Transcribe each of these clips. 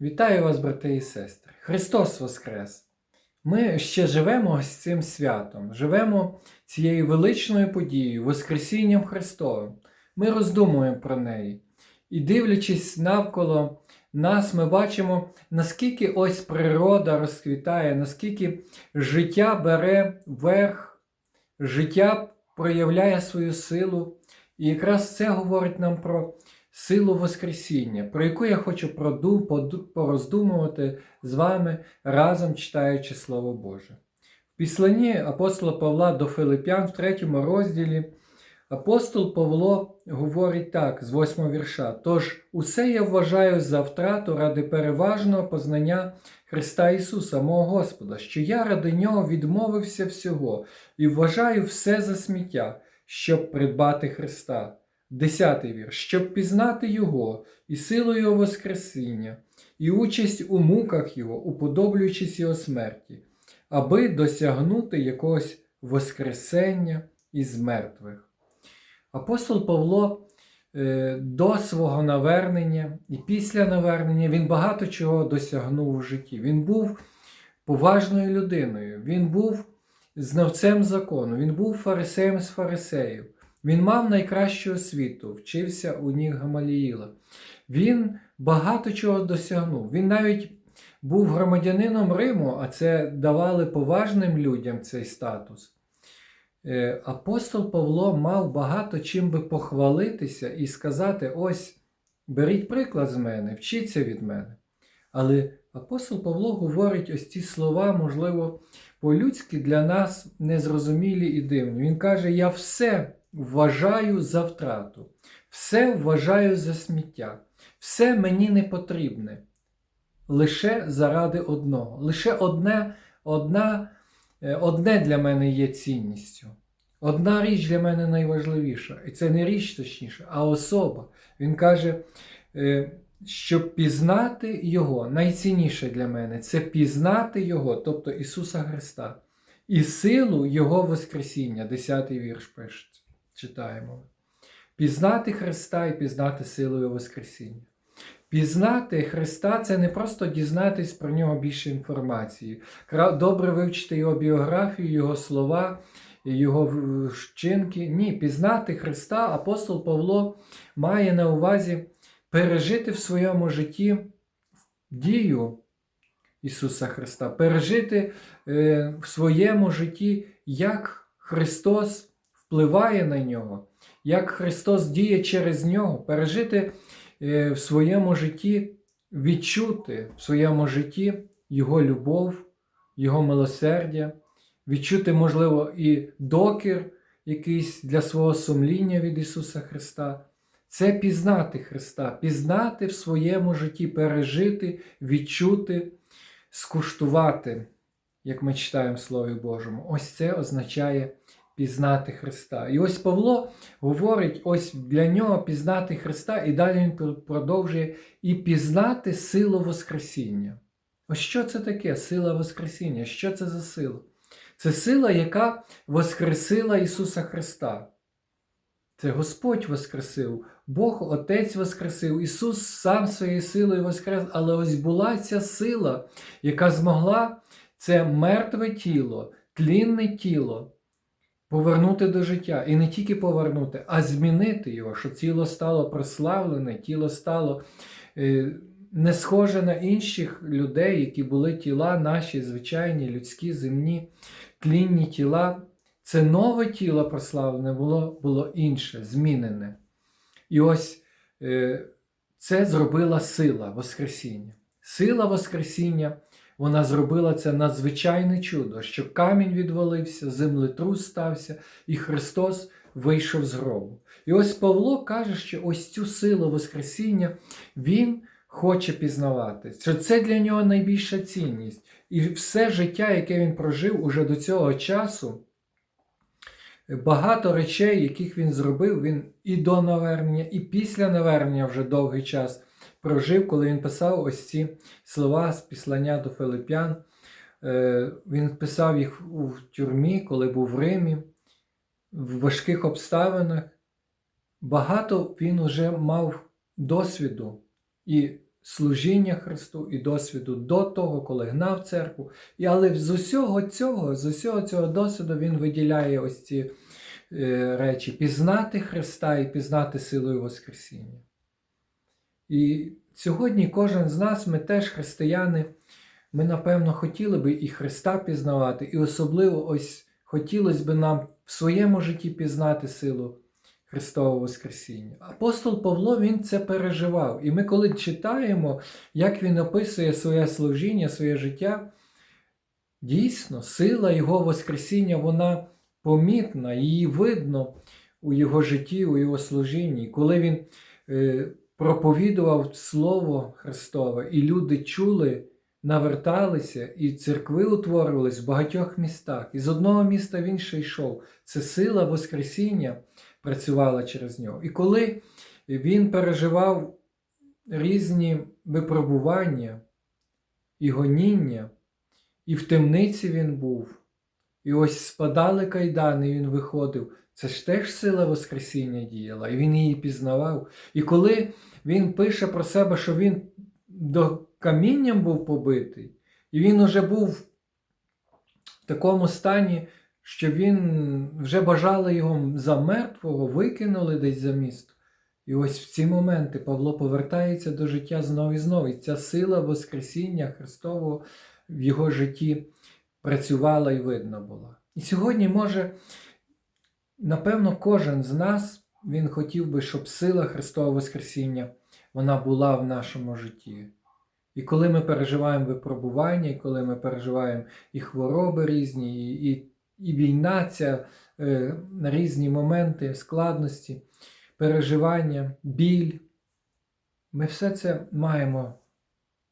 Вітаю вас, брати і сестри! Христос Воскрес! Ми ще живемо з цим святом, живемо цією величною подією, Воскресінням Христовим. Ми роздумуємо про неї. І дивлячись навколо нас, ми бачимо, наскільки ось природа розквітає, наскільки життя бере верх, життя проявляє свою силу. І якраз це говорить нам про силу Воскресіння, про яку я хочу пороздумувати з вами разом читаючи Слово Боже. В післанні апостола Павла до Филип'ян в третьому розділі апостол Павло говорить так, з восьмого вірша. Тож усе я вважаю за втрату ради переважного познання Христа Ісуса, мого Господа, що я ради Нього відмовився всього і вважаю все за сміття, щоб придбати Христа. Десятий вірш, щоб пізнати Його і силу Його Воскресіння, і участь у муках Його, уподоблюючись Його смерті, аби досягнути якогось Воскресення із мертвих. Апостол Павло е, до свого навернення і після навернення він багато чого досягнув у житті. Він був поважною людиною, він був знавцем закону, він був фарисеєм з фарисеїв. Він мав найкращу освіту, вчився у ніг Гамаліїла. Він багато чого досягнув. Він навіть був громадянином Риму, а це давали поважним людям цей статус. Е, Апостол Павло мав багато чим би похвалитися і сказати: ось, беріть приклад з мене, вчіться від мене. Але апостол Павло говорить ось ці слова, можливо, по-людськи для нас незрозумілі і дивні. Він каже: Я все вважаю за втрату, все вважаю за сміття, все мені не потрібне. Лише заради одного. Лише одне, одна, е, одне для мене є цінністю. Одна річ для мене найважливіша. І це не річ точніше, а особа. Він каже, е, щоб пізнати Його, найцінніше для мене це пізнати Його, тобто Ісуса Христа, і силу Його Воскресіння. 10 вірш пишеться, читаємо. Пізнати Христа і пізнати силу Його Воскресіння. Пізнати Христа це не просто дізнатись про нього більше інформації, добре вивчити його біографію, його слова, його вчинки. Ні, пізнати Христа апостол Павло має на увазі пережити в своєму житті дію Ісуса Христа, пережити е, в своєму житті, як Христос впливає на нього, як Христос діє через нього, пережити е, в своєму житті, відчути в своєму житті Його любов, Його милосердя, відчути, можливо, і докір якийсь для свого сумління від Ісуса Христа. Це пізнати Христа, пізнати в своєму житті, пережити, відчути, скуштувати, як ми читаємо в Слові Божому. Ось це означає пізнати Христа. І ось Павло говорить, ось для нього пізнати Христа, і далі він продовжує і пізнати силу Воскресіння. Ось що це таке сила Воскресіння? Що це за сила? Це сила, яка воскресила Ісуса Христа. Це Господь Воскресив, Бог Отець Воскресив, Ісус сам своєю силою Воскрес, але ось була ця сила, яка змогла це мертве тіло, тлінне тіло повернути до життя. І не тільки повернути, а змінити його, щоб тіло стало прославлене, тіло стало е, не схоже на інших людей, які були тіла наші, звичайні, людські, земні, тлінні тіла. Це нове тіло прославлене було, було інше, змінене. І ось е, це зробила сила Воскресіння. Сила Воскресіння, вона зробила це надзвичайне чудо, що камінь відвалився, землетрус стався, і Христос вийшов з гробу. І ось Павло каже, що ось цю силу Воскресіння Він хоче пізнавати. Що це для нього найбільша цінність. І все життя, яке він прожив уже до цього часу. Багато речей, яких він зробив, він і до навернення, і після навернення вже довгий час прожив, коли він писав ось ці слова з післання до Филип'ян. Е, Він писав їх у тюрмі, коли був в Римі, в важких обставинах. Багато він вже мав досвіду і служіння Христу і досвіду до того, коли гнав церкву. І, але з усього цього, з усього цього досвіду він виділяє ось ці е, речі: пізнати Христа і пізнати силою Воскресіння. І сьогодні кожен з нас, ми теж християни, ми, напевно, хотіли би і Христа пізнавати, і особливо ось хотілося б нам в своєму житті пізнати силу Христового Воскресіння. Апостол Павло він це переживав. І ми, коли читаємо, як він описує своє служіння, своє життя, дійсно, сила Його Воскресіння, вона помітна, її видно у його житті, у його служінні. Коли він е, проповідував Слово Христове, і люди чули, наверталися, і церкви утворювались в багатьох містах. І з одного міста в інше йшов. Це сила Воскресіння працювала через нього. І коли він переживав різні випробування і гоніння, і в темниці він був, і ось спадали кайдани, і він виходив. Це ж теж сила Воскресіння діяла, і він її пізнавав. І коли він пише про себе, що він до камінням був побитий, і він уже був в такому стані, що він вже бажали його за мертвого, викинули десь за місто. І ось в ці моменти Павло повертається до життя знову і знову. І ця сила Воскресіння Христового в його житті працювала і видно була. І сьогодні, може, напевно, кожен з нас він хотів би, щоб сила Христового Воскресіння вона була в нашому житті. І коли ми переживаємо випробування, і коли ми переживаємо і хвороби різні, і, і, і війна, ця е, на різні моменти складності, переживання, біль, ми все це маємо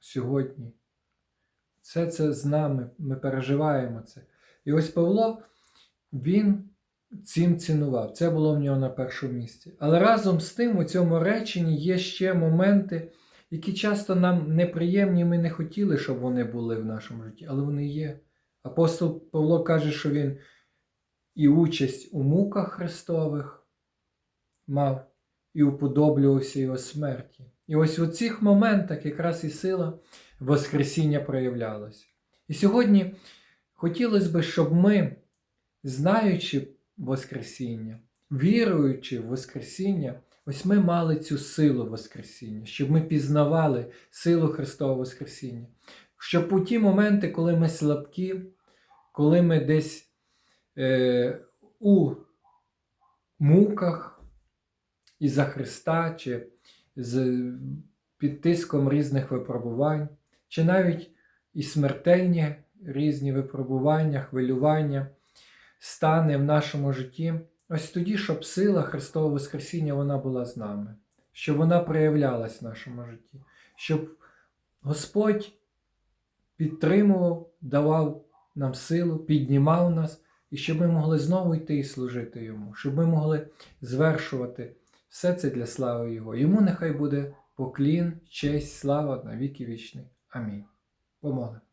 сьогодні. Все це з нами, ми переживаємо це. І ось Павло, він цим цінував. Це було в нього на першому місці. Але разом з тим, у цьому реченні є ще моменти, які часто нам неприємні, ми не хотіли, щоб вони були в нашому житті, але вони є. Апостол Павло каже, що він і участь у муках Христових мав, і уподоблювався його смерті. І ось у цих моментах якраз і сила Воскресіння проявлялася. І сьогодні хотілося б, щоб ми, знаючи Воскресіння, віруючи в Воскресіння, ось ми мали цю силу Воскресіння, щоб ми пізнавали силу Христового Воскресіння. Щоб у ті моменти, коли ми слабкі, коли ми десь е, у муках із-за Христа, чи з, під тиском різних випробувань, чи навіть і смертельні різні випробування, хвилювання стане в нашому житті, ось тоді, щоб сила Христового Воскресіння вона була з нами, щоб вона проявлялась в нашому житті, щоб Господь підтримував, давав нам силу, піднімав нас, і щоб ми могли знову йти і служити Йому, щоб ми могли звершувати все це для слави Його. Йому нехай буде поклін, честь, слава на віки Amém. Boa moda.